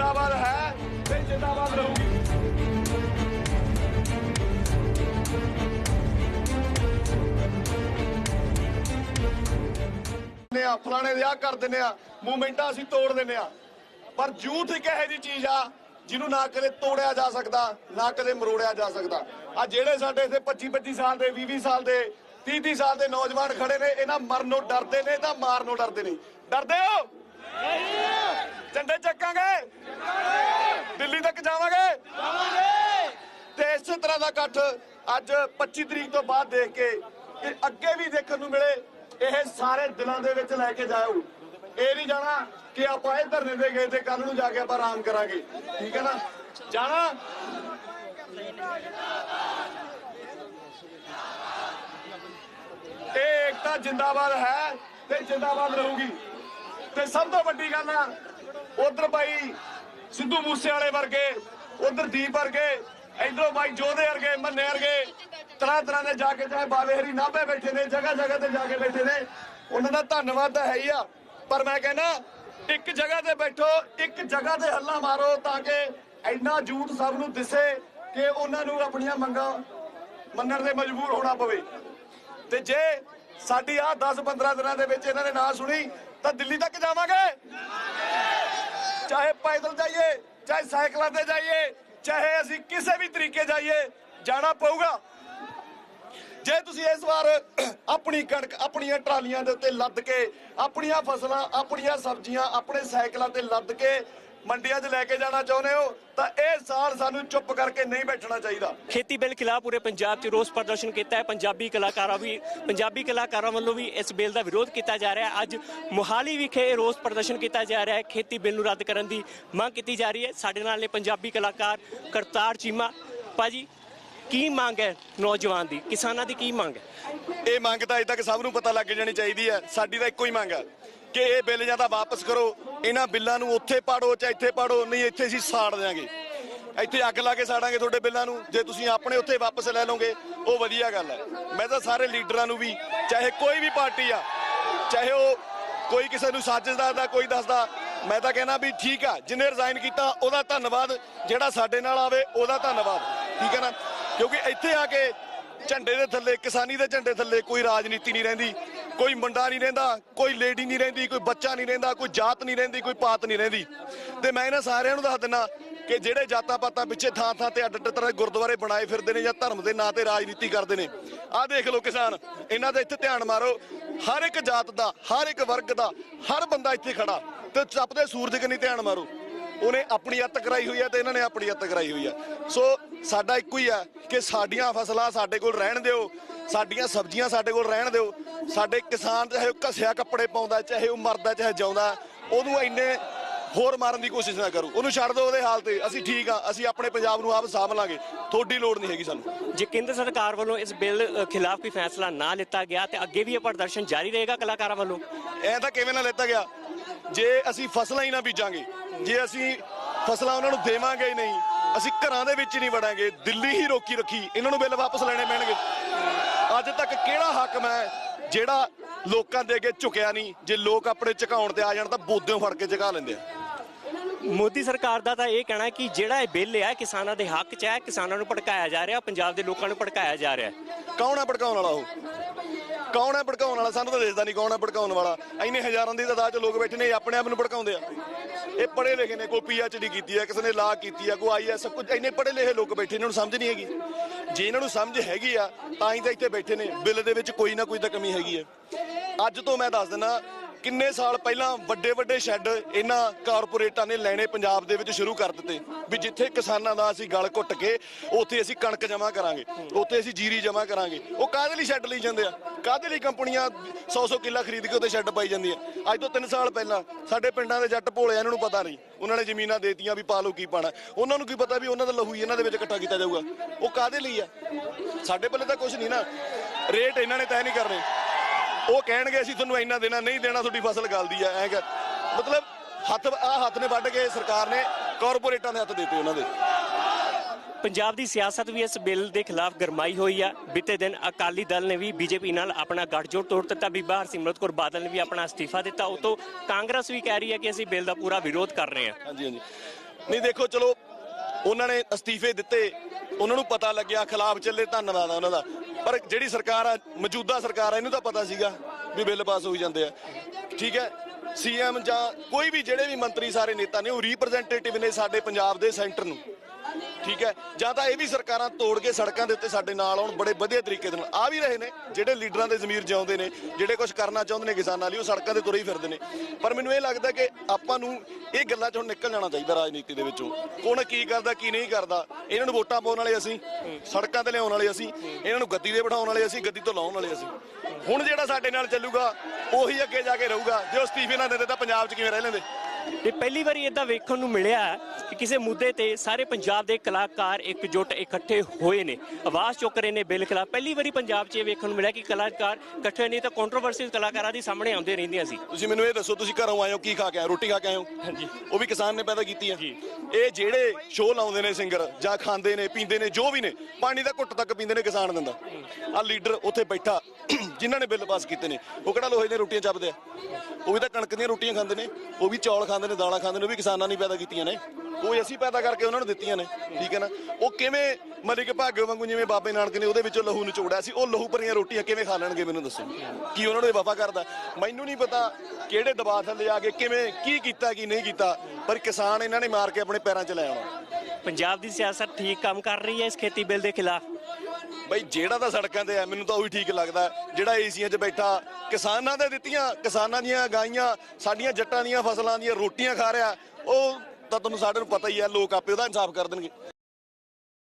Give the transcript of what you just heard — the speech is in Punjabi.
ਜਿੰਦਾਬਾਦ ਹੈ ਤੇ ਜਿੰਦਾਬਾਦ ਰਹੂਗੀ। ਨੇ ਆ ਫਲਾਣੇ ਦੇ ਆ ਕਰ ਦਿੰਨੇ ਆ ਮੂਵਮੈਂਟਾਂ ਅਸੀਂ ਤੋੜ ਦਿੰਨੇ ਆ। ਪਰ ਯੂਥ ਇੱਕ ਇਹੋ ਜੀ ਚੀਜ਼ ਆ ਜਿਹਨੂੰ ਨਾ ਕਦੇ ਤੋੜਿਆ ਜਾ ਸਕਦਾ ਨਾ ਕਦੇ ਮਰੋੜਿਆ ਜਾ ਸਕਦਾ। ਆ ਜਿਹੜੇ ਸਾਡੇ ਇੱਥੇ 25 25 ਸਾਲ ਦੇ 20 20 ਸਾਲ ਦੇ 30 30 ਸਾਲ ਦੇ ਨੌਜਵਾਨ ਖੜੇ ਨੇ ਇਹਨਾਂ ਮਰਨੋਂ ਡਰਦੇ ਨੇ ਤਾਂ ਮਾਰਨੋਂ ਡਰਦੇ ਨਹੀਂ ਡਰਦੇ ਹੋ? ਝੰਡੇ ਚੱਕਾਂਗੇ। ਦਿੱਲੀ ਤੱਕ ਜਾਵਾਂਗੇ। ਤੇ ਇਸੇ ਤਰ੍ਹਾਂ ਦਾ ਇਕੱਠ ਅੱਜ 25 ਤਰੀਕ ਤੋਂ ਬਾਅਦ ਦੇਖ ਕੇ ਕਿ ਅੱਗੇ ਵੀ ਦੇਖਣ ਨੂੰ ਮਿਲੇ, ਇਹ ਸਾਰੇ ਦਿਲਾਂ ਦੇ ਵਿੱਚ ਲੈ ਕੇ ਜਾਓ ਇਹ ਨਹੀਂ ਜਾਣਾ ਕਿ ਆਪਾਂ ਇਹ ਧਰਨੇ ਤੇ ਗਏ ਤੇ ਕੱਲ ਨੂੰ ਜਾ ਕੇ ਆਪਾਂ ਆਰਾਮ ਕਰਾਂਗੇ। ਠੀਕ ਹੈ ਨਾ? ਜਾਣਾ? ਇਹ ਏਕਤਾ ਜਿੰਦਾਬਾਦ ਹੈ ਤੇ ਜਿੰਦਾਬਾਦ ਰਹੂਗੀ। ਤੇ ਸਭ ਤੋਂ ਵੱਡੀ ਗੱਲ ਆ ਉਧਰ ਬਾਈ ਸਿੱਧੂ ਮੂਸੇ ਵਾਲੇ ਵਰਗੇ, ਉਧਰ ਦੀਪ ਵਰਗੇ, ਇਧਰੋਂ ਬਾਈ ਜੋਧੇ ਵਰਗੇ, ਮੰਨੇ ਵਰਗੇ, ਤਰ੍ਹਾਂ ਤਰ੍ਹਾਂ ਦੇ ਜਾ ਕੇ ਚਾਹੇ ਬਾਵੇ ਹਰੀ ਨਾਭੇ ਬੈਠੇ ਨੇ, ਜਗ੍ਹਾ ਜਗ੍ਹਾ ਤੇ ਜਾ ਕੇ ਬੈਠੇ ਨੇ। ਉਹਨਾਂ ਦਾ ਧੰਨਵਾਦ ਤਾਂ ਹੈ ਹੀ ਆ। ਪਰ ਮੈਂ ਕਹਿੰਦਾ, ਇੱਕ ਜਗ੍ਹਾ ਤੇ ਬੈਠੋ, ਇੱਕ ਜਗ੍ਹਾ ਤੇ ਹੱਲਾ ਮਾਰੋ ਤਾਂ ਕਿ ਇੰਨਾ ਝੂਠ ਸਭ ਨੂੰ ਦਿਸੇ ਕਿ ਉਹਨਾਂ ਨੂੰ ਆਪਣੀਆਂ ਮੰਗਾਂ ਮੰਨਣ ਦੇ ਮਜਬੂਰ ਹੋਣਾ ਪਵੇ। ਤੇ ਜੇ ਸਾਡੀ ਆ 10-15 ਦਿਨਾਂ ਦੇ ਵਿੱਚ ਇਹਨਾਂ ਨੇ ਨਾ ਸੁਣੀ, ਤਾਂ ਦਿੱਲੀ ਤੱਕ ਜਾਵਾਂਗੇ? ਚਾਹੇ ਪੈਦਲ ਜਾਈਏ, ਚਾਹੇ ਸਾਈਕਲਾਂ ਤੇ ਜਾਈਏ, ਚਾਹੇ ਅਸੀਂ ਕਿਸੇ ਵੀ ਤਰੀਕੇ ਜਾਈਏ, ਜਾਣਾ ਪਊਗਾ। ਜੇ ਤੁਸੀਂ ਇਸ ਵਾਰ ਆਪਣੀ ਕਣਕ, ਆਪਣੀਆਂ ਟਰਾਲੀਆਂ ਦੇ ਉੱਤੇ ਲੱਦ ਕੇ, ਆਪਣੀਆਂ ਫਸਲਾਂ, ਆਪਣੀਆਂ ਸਬਜ਼ੀਆਂ ਆਪਣੇ ਸਾਈਕਲਾਂ ਤੇ ਲੱਦ ਕੇ ਮੰਡੀਆਂ 'ਚ ਲੈ ਕੇ ਜਾਣਾ ਚਾਹੁੰਦੇ ਹੋ ਤਾਂ ਇਹ ਸਾਲ ਸਾਨੂੰ ਚੁੱਪ ਕਰਕੇ ਨਹੀਂ ਬੈਠਣਾ ਚਾਹੀਦਾ। ਖੇਤੀ ਬਿੱਲ ਖਿਲਾਫ ਪੂਰੇ ਪੰਜਾਬ 'ਚ ਰੋਸ ਪ੍ਰਦਰਸ਼ਨ ਕੀਤਾ ਹੈ। ਪੰਜਾਬੀ ਕਲਾਕਾਰਾਂ ਵੀ ਪੰਜਾਬੀ ਕਲਾਕਾਰਾਂ ਵੱਲੋਂ ਵੀ ਇਸ ਬਿੱਲ ਦਾ ਵਿਰੋਧ ਕੀਤਾ ਜਾ ਰਿਹਾ ਹੈ। ਅੱਜ ਮੁਹਾਲੀ ਵਿਖੇ ਰੋਸ ਪ੍ਰਦਰਸ਼ਨ ਕੀਤਾ ਜਾ ਰਿਹਾ ਹੈ। ਖੇਤੀ ਬਿੱਲ ਨੂੰ ਰੱਦ ਕਰਨ ਦੀ ਮੰਗ ਕੀਤੀ ਜਾ ਰਹੀ ਹੈ। ਸਾਡੇ ਨਾਲ ਨੇ ਪੰਜਾਬੀ ਕਲਾਕਾਰ ਕਰਤਾਰ ਚੀਮਾ। ਭਾਜੀ ਕੀ ਮੰਗ ਹੈ ਨੌਜਵਾਨ ਦੀ? ਕਿਸਾਨਾਂ ਦੀ ਕੀ ਮੰਗ ਹੈ? ਇਹ ਮੰਗ ਤਾਂ ਅਜੇ ਤੱਕ ਸਭ ਨੂੰ ਪਤਾ ਲੱਗ ਜਾਣੀ ਚਾਹੀਦੀ ਹੈ। ਸਾਡੀ ਤਾਂ ਇੱਕੋ ਹੀ ਮੰਗ ਹੈ। ਕਿ ਇਹ ਬਿੱਲ ਜਾਂ ਤਾਂ ਵਾਪਸ ਕਰੋ, ਇਹਨਾਂ ਬਿੱਲਾਂ ਨੂੰ ਉੱਥੇ ਪਾੜੋ ਚਾਹੇ ਇੱਥੇ ਪਾੜੋ, ਨਹੀਂ ਇੱਥੇ ਅਸੀਂ ਸਾੜ ਦਿਆਂਗੇ। ਇੱਥੇ ਅੱਗ ਲਾ ਕੇ ਸਾੜਾਂਗੇ ਤੁਹਾਡੇ ਬਿੱਲਾਂ ਨੂੰ, ਜੇ ਤੁਸੀਂ ਆਪਣੇ ਉੱਥੇ ਵਾਪਸ ਲੈ ਲਓਗੇ, ਉਹ ਵਧੀਆ ਗੱਲ ਹੈ। ਮੈਂ ਤਾਂ ਸਾਰੇ ਲੀਡਰਾਂ ਨੂੰ ਵੀ, ਚਾਹੇ ਕੋਈ ਵੀ ਪਾਰਟੀ ਆ, ਚਾਹੇ ਉਹ ਕੋਈ ਕਿਸੇ ਨੂੰ ਸਾਜ਼ਿਸ਼ਦਾਰ ਦਾ ਕੋਈ ਦੱਸਦਾ, ਮੈਂ ਤਾਂ ਕਹਿਣਾ ਵੀ ਠੀਕ ਆ ਜਿਹਨੇ ਰਿਜ਼ਾਈਨ ਕੀਤਾ, ਉਹਦਾ ਧੰਨਵਾਦ, ਜਿਹੜਾ ਸਾਡੇ ਨਾਲ ਆਵੇ, ਉਹਦਾ ਧੰਨਵਾਦ, ਠੀਕ ਹੈ ਨਾ? ਕਿਉਂਕਿ ਇੱਥੇ ਆ ਕੇ ਝੰਡੇ ਦੇ ਥੱਲੇ, ਕਿਸਾਨੀ ਦੇ ਝੰਡੇ ਥੱਲੇ ਕੋਈ ਰਾਜਨੀਤੀ ਨਹੀਂ ਰਹਿੰਦੀ। ਕੋਈ ਮੁੰਡਾ ਨਹੀਂ ਰਹਿੰਦਾ, ਕੋਈ ਲੇਡੀ ਨਹੀਂ ਰਹਿੰਦੀ, ਕੋਈ ਬੱਚਾ ਨਹੀਂ ਰਹਿੰਦਾ, ਕੋਈ ਜਾਤ ਨਹੀਂ ਰਹਿੰਦੀ, ਕੋਈ ਪਾਤ ਨਹੀਂ ਰਹਿੰਦੀ। ਤੇ ਮੈਂ ਇਹਨਾਂ ਸਾਰਿਆਂ ਨੂੰ ਦੱਸ ਦਿੰਦਾ ਕਿ ਜਿਹੜੇ ਜਾਤਾਂ ਪਾਤਾਂ ਪਿੱਛੇ ਥਾਂ ਥਾਂ ਤੇ ਅੱਡ ਅੱਡ ਤਰ੍ਹਾਂ ਦੇ ਗੁਰਦੁਆਰੇ ਬਣਾਏ ਫਿਰਦੇ ਨੇ ਜਾਂ ਧਰਮ ਦੇ ਨਾਂ ਤੇ ਰਾਜਨੀਤੀ ਕਰਦੇ ਨੇ। ਆਹ ਦੇਖ ਲਓ ਕਿਸਾਨ, ਇਹਨਾਂ ਦਾ ਇੱਥੇ ਧਿਆਨ ਮਾਰੋ। ਹਰ ਇੱਕ ਜਾਤ ਦਾ, ਹਰ ਇੱਕ ਵਰਗ ਦਾ, ਹਰ ਬੰਦਾ ਇੱਥੇ ਖੜਾ। ਤੇ ਚੱਪਦੇ ਸੂਰਜ ਕਨੀ ਧਿਆਨ ਮਾਰੋ। ਉਹਨੇ ਆਪਣੀ ਅੱਤ ਕਰਾਈ ਹੋਈ ਹੈ ਤੇ ਇਹਨਾਂ ਨੇ ਆਪਣੀ ਅੱਤ ਕਰਾਈ ਹੋਈ ਹੈ ਸੋ ਸਾਡਾ ਇੱਕੋ ਹੀ ਆ ਕਿ ਸਾਡੀਆਂ ਫਸਲਾਂ ਸਾਡੇ ਕੋਲ ਰਹਿਣ ਦਿਓ, ਸਾਡੀਆਂ ਸਬਜ਼ੀਆਂ ਸਾਡੇ ਕੋਲ ਰਹਿਣ ਦਿਓ। ਸਾਡੇ ਕਿਸਾਨ ਚਾਹੇ ਉਹ ਘਸਿਆ ਕੱਪੜੇ ਪਾਉਂਦਾ ਚਾਹੇ ਉਹ ਮਰਦਾ ਚਾਹੇ ਜਿਉਂਦਾ ਉਹਨੂੰ ਇੰਨੇ ਹੋਰ ਮਾਰਨ ਦੀ ਕੋਸ਼ਿਸ਼ ਨਾ ਕਰੋ। ਉਹਨੂੰ ਛੱਡ ਦਿਓ ਉਹਦੇ ਹਾਲ ਤੇ। ਅਸੀਂ ਠੀਕ ਆ ਅਸੀਂ ਆਪਣੇ ਪੰਜਾਬ ਨੂੰ ਆਪ ਸਾਂਭ ਲਾਂਗੇ। ਤੁਹਾਡੀ ਲੋੜ ਨਹੀਂ ਹੈਗੀ ਸਾਨੂੰ। ਜੇ ਕੇਂਦਰ ਸਰਕਾਰ ਵੱਲੋਂ ਇਸ ਬਿੱਲ ਖਿਲਾਫ ਕੋਈ ਫੈਸਲਾ ਨਾ ਲਿੱਤਾ ਗਿਆ ਤੇ ਅੱਗੇ ਵੀ ਇਹ ਪ੍ਰਦਰਸ਼ਨ ਜਾਰੀ ਰਹੇਗਾ ਕਲਾਕਾਰਾਂ ਵੱਲੋਂ? ਐ ਤਾਂ ਕਿਵੇਂ ਨਾ ਲੈਤਾ ਗਿਆ। ਜੇ ਅਸੀਂ ਫਸਲਾਂ ਹੀ ਨਾ ਬੀਜਾਂਗੇ ਜੇ ਅਸੀਂ ਫਸਲਾਂ ਉਹਨਾਂ ਨੂੰ ਦੇਵਾਂਗੇ ਹੀ ਨਹੀਂ ਅਸੀਂ ਘਰਾਂ ਦੇ ਵਿੱਚ ਨਹੀਂ ਵੜਾਂਗੇ ਦਿੱਲੀ ਹੀ ਰੋਕੀ ਰੱਖੀ ਇਹਨਾਂ ਨੂੰ ਬਿੱਲ ਵਾਪਸ ਲੈਣੇ ਪੈਣਗੇ। ਅੱਜ ਤੱਕ ਕਿਹੜਾ ਹਾਕਮ ਹੈ ਜਿਹੜਾ ਲੋਕਾਂ ਦੇ ਅੱਗੇ ਝੁਕਿਆ ਨਹੀਂ ਜੇ ਲੋਕ ਆਪਣੇ ਝੁਕਾਉਣ ਤੇ ਆ ਜਾਣ ਤਾਂ ਬੋਦਿਓਂ ਫੜ ਕੇ ਝੁਕਾ ਲੈਂਦੇ ਆ। ਮੋਦੀ ਸਰਕਾਰ ਦਾ ਤਾਂ ਇਹ ਕਹਿਣਾ ਕਿ ਜਿਹੜਾ ਇਹ ਬਿੱਲ ਹੈ ਕਿਸਾਨਾਂ ਦੇ ਹੱਕ 'ਚ ਹੈ ਕਿਸਾਨਾਂ ਨੂੰ ਭੜਕਾਇਆ ਜਾ ਰਿਹਾ ਪੰਜਾਬ ਦੇ ਲੋਕਾਂ ਨੂੰ ਭੜਕਾਇਆ ਜਾ ਰਿਹਾ ਕੌਣ ਹੈ ਭੜਕਾਉਣ ਵਾਲਾ ਉਹ? ਕੌਣ ਹੈ ਭੜਕਾਉਣ ਵਾਲਾ? ਸਾਨੂੰ ਤਾਂ ਦੇਖਦਾ ਨਹੀਂ ਕੌਣ ਹੈ ਭੜਕਾਉਣ ਵਾਲਾ। ਇੰਨੇ ਹਜ਼ਾਰਾਂ ਦੀ ਤਾਦਾਦ 'ਚ ਲੋਕ ਬੈਠੇ ਨੇ ਆਪਣੇ ਆਪ ਨੂੰ ਭੜਕਾਉਂਦੇ ਆ। ਇਹ ਪੜ੍ਹੇ ਲਿਖੇ ਨੇ ਕੋਈ ਪੀਐਚਡੀ ਕੀਤੀ ਹੈ ਕਿਸੇ ਨੇ ਲਾ ਕੀਤੀ ਹੈ ਕੋਈ ਆਈਐਸ ਕੁਝ ਇੰਨੇ ਪੜ੍ਹੇ ਲਿਖੇ ਲੋਕ ਬੈਠੇ ਇਹਨਾਂ ਨੂੰ ਸਮਝ ਨਹੀਂ ਹੈਗੀ। ਜੇ ਇਹਨਾਂ ਨੂੰ ਸਮਝ ਹੈਗੀ ਆ, ਤਾਂ ਹੀ ਤਾਂ ਇੱਥੇ ਬੈਠੇ ਨੇ। ਬਿੱਲ ਦੇ ਵਿੱਚ ਕੋਈ ਨਾ ਕੋਈ ਤਾਂ ਕਮੀ ਹੈਗੀ ਹੈ ਅੱਜ ਤੋਂ ਮੈਂ ਦੱਸ ਦਿੰਦਾ ਕਿੰਨੇ ਸਾਲ ਪਹਿਲਾਂ ਵੱਡੇ ਵੱਡੇ ਸ਼ੈੱਡ ਇਹਨਾਂ ਕਾਰਪੋਰੇਟਾਂ ਨੇ ਲੈਣੇ ਪੰਜਾਬ ਦੇ ਵਿੱਚ ਸ਼ੁਰੂ ਕਰ ਦਿੱਤੇ? ਵੀ ਜਿੱਥੇ ਕਿਸਾਨਾਂ ਦਾ ਅਸੀਂ ਗਲ ਘੁੱਟ ਕੇ ਉੱਥੇ ਅਸੀਂ ਕਣਕ ਜਮ੍ਹਾਂ ਕਰਾਂਗੇ ਉੱਥੇ ਅਸੀਂ ਜੀਰੀ ਜਮ੍ਹਾਂ ਕਰਾਂਗੇ। ਉਹ ਕਾਹਦੇ ਲਈ ਸ਼ੈੱਡ ਲਈ ਜਾਂਦੇ ਆ? ਕਾਹਦੇ ਲਈ ਕੰਪਨੀਆਂ 100-100 ਕਿੱਲਾ ਖਰੀਦ ਕੇ ਉੱਥੇ ਸ਼ੈੱਡ ਪਾਈ ਜਾਂਦੀਆਂ? ਅੱਜ ਤੋਂ 3 ਸਾਲ ਪਹਿਲਾਂ ਸਾਡੇ ਪਿੰਡਾਂ ਦੇ ਜੱਟ ਭੋਲੇ ਆ, ਇਹਨਾਂ ਨੂੰ ਪਤਾ ਨਹੀਂ। ਉਹਨਾਂ ਨੇ ਜ਼ਮੀਨਾਂ ਦੇਤੀਆਂ ਵੀ ਪਾ ਲਓ ਕੀ ਪਾਣਾ। ਉਹਨਾਂ ਨੂੰ ਕੀ ਪਤਾ ਵੀ ਉਹਨਾਂ ਦਾ ਲਹੂ ਇਹਨਾਂ ਦੇ ਵਿੱਚ ਇਕੱਠਾ ਕੀਤਾ ਜਾਊਗਾ? ਉਹ ਕਾਹਦੇ ਲਈ ਆ? ਸਾਡੇ ਪੱਲੇ ਤਾਂ ਕੁਝ ਨਹੀਂ ਨਾ। ਰੇਟ ਇਹਨਾਂ ਨੇ ਤੈਅ ਨਹੀਂ ਕਰਨੇ। ਉਹ ਕਹਿਣਗੇ ਅਸੀਂ ਤੁਹਾਨੂੰ ਇੰਨਾ ਦੇਣਾ ਨਹੀਂ ਦੇਣਾ ਤੁਹਾਡੀ ਫਸਲ ਗਲਦੀ ਆ ਐਂ ਕਰ ਮਤਲਬ ਹੱਥ ਆ ਹੱਥ ਨੇ ਵੱਢ ਕੇ ਸਰਕਾਰ ਨੇ ਕਾਰਪੋਰੇਟਾਂ ਦੇ ਹੱਥ ਦਿੱਤੇ ਉਹਨਾਂ ਦੇ। ਪੰਜਾਬ ਦੀ ਸਿਆਸਤ ਵੀ ਇਸ ਬਿੱਲ ਦੇ ਖਿਲਾਫ ਗਰਮਾਈ ਹੋਈ ਆ। ਬੀਤੇ ਦਿਨ ਅਕਾਲੀ ਦਲ ਨੇ ਵੀ ਬੀਜੇਪੀ ਨਾਲ ਆਪਣਾ ਗੱਠਜੋੜ ਤੋੜ ਦਿੱਤਾ ਬੀਬਾ ਹਰਸਿਮਰਤ ਕੌਰ ਬਾਦਲ ਨੇ ਵੀ ਆਪਣਾ ਅਸਤੀਫਾ ਦਿੱਤਾ। ਉਤੋਂ ਕਾਂਗਰਸ ਵੀ ਕਹਿ ਰਹੀ ਹੈ ਕਿ ਅਸੀਂ ਬਿੱਲ ਦਾ ਪੂਰਾ ਵਿਰੋਧ ਕਰ ਰਹੇ ਹਾਂ। ਹਾਂਜੀ ਹਾਂਜੀ। ਨਹੀਂ ਦੇਖੋ ਚਲੋ ਉਹਨਾਂ ਨੇ ਅਸਤੀਫੇ ਦਿੱਤੇ। ਉਹਨਾਂ ਨੂੰ ਪਤਾ ਲੱਗਿਆ ਖਿਲਾਫ ਚੱਲੇ ਧੰਨਵਾਦ ਆ ਉਹਨਾਂ ਦਾ। ਪਰ ਜਿਹੜੀ ਸਰਕਾਰ ਆ, ਮੌਜੂਦਾ ਸਰਕਾਰ ਆ, ਇਹਨੂੰ ਤਾਂ ਪਤਾ ਸੀਗਾ ਵੀ ਬਿੱਲ ਪਾਸ ਹੋਈ ਜਾਂਦੇ ਆ। ਠੀਕ ਹੈ? ਸੀਐਮ ਜਾਂ ਕੋਈ ਵੀ ਜਿਹੜੇ ਵੀ ਮੰਤਰੀ, ਸਾਰੇ ਨੇਤਾ ਨੇ, ਉਹ ਰਿਪਰੈਜ਼ੈਂਟੇਟਿਵ ਨੇ ਸਾਡੇ ਪੰਜਾਬ ਦੇ ਸੈਂਟਰ ਨੂੰ। ਠੀਕ ਹੈ? ਜਾਂ ਤਾਂ ਇਹ ਵੀ ਸਰਕਾਰਾਂ ਤੋੜ ਕੇ ਸੜਕਾਂ ਦੇ ਉੱਤੇ ਸਾਡੇ ਨਾਲ ਆਉਣ ਬੜੇ ਵਧੀਆ ਤਰੀਕੇ ਦੇ ਨਾਲ। ਆ ਵੀ ਰਹੇ ਨੇ, ਜਿਹੜੇ ਲੀਡਰਾਂ ਦੇ ਜ਼ਮੀਰ ਜਿਉਂਦੇ ਨੇ, ਜਿਹੜੇ ਕੁਝ ਕਰਨਾ ਚਾਹੁੰਦੇ ਨੇ ਕਿਸਾਨਾਂ ਲਈ, ਉਹ ਸੜਕਾਂ ਤੇ ਤੁਰੇ ਹੀ ਫਿਰਦੇ ਨੇ। ਪਰ ਮੈਨੂੰ ਇਹ ਲੱਗਦਾ ਕਿ ਆਪਾਂ ਨੂੰ ਇਹ ਗੱਲਾਂ ਚੋਂ ਨਿਕਲ ਜਾਣਾ ਚਾਹੀਦਾ ਰਾਜਨੀਤੀ ਦੇ ਵਿੱਚੋਂ। ਕੌਣ ਕੀ ਕਰਦਾ, ਕੀ ਨਹੀਂ ਕਰਦਾ। ਇਹਨਾਂ ਨੂੰ ਵੋਟਾਂ ਪਾਉਣ ਵਾਲੇ ਅਸੀਂ, ਸੜਕਾਂ ਤੇ ਲਿਆਉਣ ਵਾਲੇ ਅਸੀਂ, ਇਹਨਾਂ ਨੂੰ ਗੱਦੀ ਤੇ ਬਿਠਾਉਣ ਵਾਲੇ ਅਸੀਂ, ਗੱਦੀ ਤੋਂ ਲਾਉਣ ਵਾਲੇ ਅਸੀਂ। ਹੁਣ ਜਿਹੜਾ ਸਾਡੇ ਨਾਲ ਚੱਲੂਗਾ, ਉਹੀ ਅੱਗੇ ਜਾ ਕੇ ਰਹੂਗਾ। ਜੇ ਉਹ ਅਸਤੀਫੇ ਨਾ ਦਿੰਦੇ ਤਾਂ ਪੰਜਾਬ 'ਚ ਕਿਵੇਂ ਰਹਿ ਲੈਂਦੇ? ਤੇ ਪਹਿਲੀ ਵਾਰੀ ਇਦਾਂ ਵੇਖਣ ਨੂੰ ਮਿਲਿਆ ਕਿ ਕਿਸੇ ਮੁੱਦੇ ਤੇ ਸਾਰੇ ਪੰਜਾਬ ਦੇ ਕਲਾਕਾਰ ਇਕਜੁੱਟ ਇਕੱਠੇ ਹੋਏ ਨੇ। ਆਵਾਜ਼ ਚੁੱਕ ਰਹੇ ਨੇ ਬਿੱਲ ਖਿਲਾਫ ਪਹਿਲੀ ਵਾਰੀ ਪੰਜਾਬ 'ਚ ਇਹ ਵੇਖਣ ਨੂੰ ਮਿਲਿਆ ਕਿ ਕਲਾਕਾਰ ਇਕੱਠੇ ਨਹੀਂ ਤਾਂ ਕੰਟਰੋਵਰਸੀ ਕਲਾਕਾਰਾਂ ਦੀ ਸਾਹਮਣੇ ਆਉਂਦੇ ਰਹਿੰਦੀਆਂ ਸੀ। ਤੁਸੀਂ ਮੈਨੂੰ ਇਹ ਦੱਸੋ ਤੁਸੀਂ ਘਰੋਂ ਆਏ ਹੋ ਕੀ ਖਾ ਕੇ ਆਏ? ਰੋਟੀ ਖਾ ਕੇ ਆਏ ਹੋ? ਹਾਂਜੀ। ਉਹ ਵੀ ਕਿਸਾਨ ਨੇ ਪੈਦਾ ਕੀਤੀ ਹੈ। ਇਹ ਜਿਹੜੇ ਸ਼ੋਅ ਲਾਉਂਦੇ ਨੇ ਸਿੰਗਰ ਜਾਂ ਖਾਂਦੇ ਨੇ ਪੀਂਦੇ ਨੇ ਜੋ ਵੀ ਨੇ ਪਾਣੀ ਦਾ ਘੁੱਟ ਤੱਕ ਪੀਂਦੇ ਨੇ ਕਿਸਾਨ ਦਿੰਦਾ ਆ ਲੀਡਰ ਉੱਥੇ ਬੈਠਾ ਜਿਨ੍ਹਾਂ ਨੇ ਬਿੱਲ ਪਾਸ ਕੀਤੇ ਨੇ। ਉਹ ਕਿਹੜਾ ਲੋਹੇ ਦੀਆਂ ਰੋਟੀਆਂ ਚੱਬਦੇ ਆ? ਉਹ ਵੀ ਤਾਂ ਕਣਕ ਦੀਆਂ ਰੋਟੀਆਂ ਖਾਂਦੇ ਨੇ ਉਹ ਵੀ ਚੌਲ ਖਾਂਦੇ ਨੇ, ਦਾਲਾਂ ਖਾਂਦੇ ਨੇ, ਉਹ ਵੀ ਕਿਸਾਨਾਂ ਨੇ ਪੈਦਾ ਕੀਤੀਆਂ ਨੇ। ਉਹ ਅਸੀਂ ਪੈਦਾ ਕਰਕੇ ਉਹਨਾਂ ਨੂੰ ਦਿੱਤੀਆਂ ਨੇ, ਠੀਕ ਹੈ ਨਾ? ਉਹ ਕਿਵੇਂ ਮਲਿਕ ਭਾਗੋ ਵਾਂਗੂ ਜਿਵੇਂ ਬਾਬੇ ਨਾਨਕ ਨੇ ਉਹਦੇ ਵਿੱਚੋਂ ਲਹੂ ਨਿਚੋੜਿਆ ਸੀ, ਉਹ ਲਹੂ ਭਰੀਆਂ ਰੋਟੀਆਂ ਕਿਵੇਂ ਖਾ ਲੈਣਗੇ ਮੈਨੂੰ ਦੱਸੋ? ਕੀ ਉਹਨਾਂ ਨੂੰ ਇਹ ਵਫਾ ਕਰਦਾ? ਮੈਨੂੰ ਨਹੀਂ ਪਤਾ ਕਿਹੜੇ ਦਬਾਅ ਥੱਲੇ ਆ ਕੇ ਕਿਵੇਂ, ਕੀ ਕੀਤਾ, ਕੀ ਨਹੀਂ ਕੀਤਾ, ਪਰ ਕਿਸਾਨ ਇਹਨਾਂ ਨੇ ਮਾਰ ਕੇ ਆਪਣੇ ਪੈਰਾਂ 'ਚ ਲੈ ਆਉਣਾ। ਪੰਜਾਬ ਦੀ ਸਿਆਸਤ ਠੀਕ ਕੰਮ ਕਰ ਰਹੀ ਹੈ ਇਸ ਖੇਤੀ ਬਿੱਲ ਦੇ ਖਿਲਾਫ? ਬਈ ਜਿਹੜਾ ਤਾਂ ਸੜਕਾਂ ਤੇ ਹੈ ਮੈਨੂੰ ਤਾਂ ਉਹੀ ਠੀਕ ਲੱਗਦਾ। ਜਿਹੜਾ ਏਸੀਆਂ 'ਚ ਬੈਠਾ, ਕਿਸਾਨਾਂ ਦੇ ਦਿੱਤੀਆਂ, ਕਿਸਾਨਾਂ ਦੀਆਂ ਗਾਈਆਂ, ਸਾਡੀਆਂ ਜੱਟਾਂ ਦੀਆਂ ਫਸਲਾਂ ਦੀਆਂ ਰੋਟੀਆਂ ਖਾ ਰਿਹਾ, ਉਹ ਤਾਂ ਤੁਹਾਨੂੰ ਸਾਡੇ ਨੂੰ ਪਤਾ ਹੀ ਹੈ ਲੋਕ ਆਪੇ ਉਹਦਾ ਇਨਸਾਫ ਕਰ ਦੇਣਗੇ।